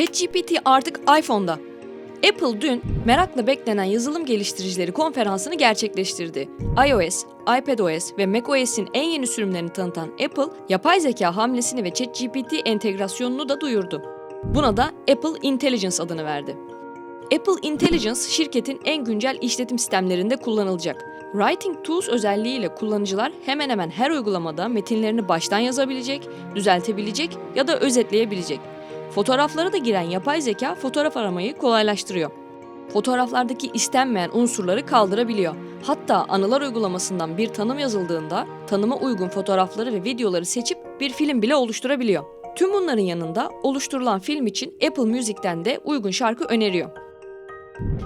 ChatGPT artık iPhone'da. Apple dün merakla beklenen yazılım geliştiricileri konferansını gerçekleştirdi. iOS, iPadOS ve macOS'in en yeni sürümlerini tanıtan Apple, yapay zeka hamlesini ve ChatGPT entegrasyonunu da duyurdu. Buna da Apple Intelligence adını verdi. Apple Intelligence şirketin en güncel işletim sistemlerinde kullanılacak. Writing Tools özelliğiyle kullanıcılar hemen hemen her uygulamada metinlerini baştan yazabilecek, düzeltebilecek ya da özetleyebilecek. Fotoğraflara da giren yapay zeka fotoğraf aramayı kolaylaştırıyor. Fotoğraflardaki istenmeyen unsurları kaldırabiliyor. Hatta anılar uygulamasından bir tanım yazıldığında tanıma uygun fotoğrafları ve videoları seçip bir film bile oluşturabiliyor. Tüm bunların yanında oluşturulan film için Apple Music'ten de uygun şarkı öneriyor.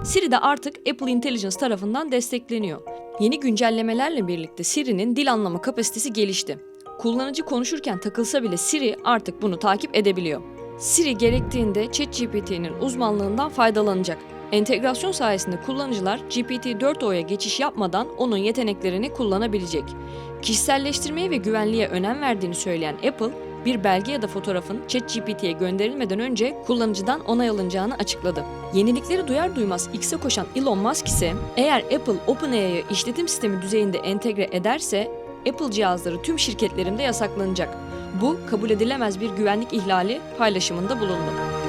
Siri de artık Apple Intelligence tarafından destekleniyor. Yeni güncellemelerle birlikte Siri'nin dil anlama kapasitesi gelişti. Kullanıcı konuşurken takılsa bile Siri artık bunu takip edebiliyor. Siri gerektiğinde ChatGPT'nin uzmanlığından faydalanacak. Entegrasyon sayesinde kullanıcılar GPT-4o'ya geçiş yapmadan onun yeteneklerini kullanabilecek. Kişiselleştirmeye ve güvenliğe önem verdiğini söyleyen Apple, bir belge ya da fotoğrafın ChatGPT'ye gönderilmeden önce kullanıcıdan onay alınacağını açıkladı. Yenilikleri duyar duymaz X'e koşan Elon Musk ise eğer Apple OpenAI'yı işletim sistemi düzeyinde entegre ederse Apple cihazları tüm şirketlerinde yasaklanacak. Bu kabul edilemez bir güvenlik ihlali paylaşımında bulundu.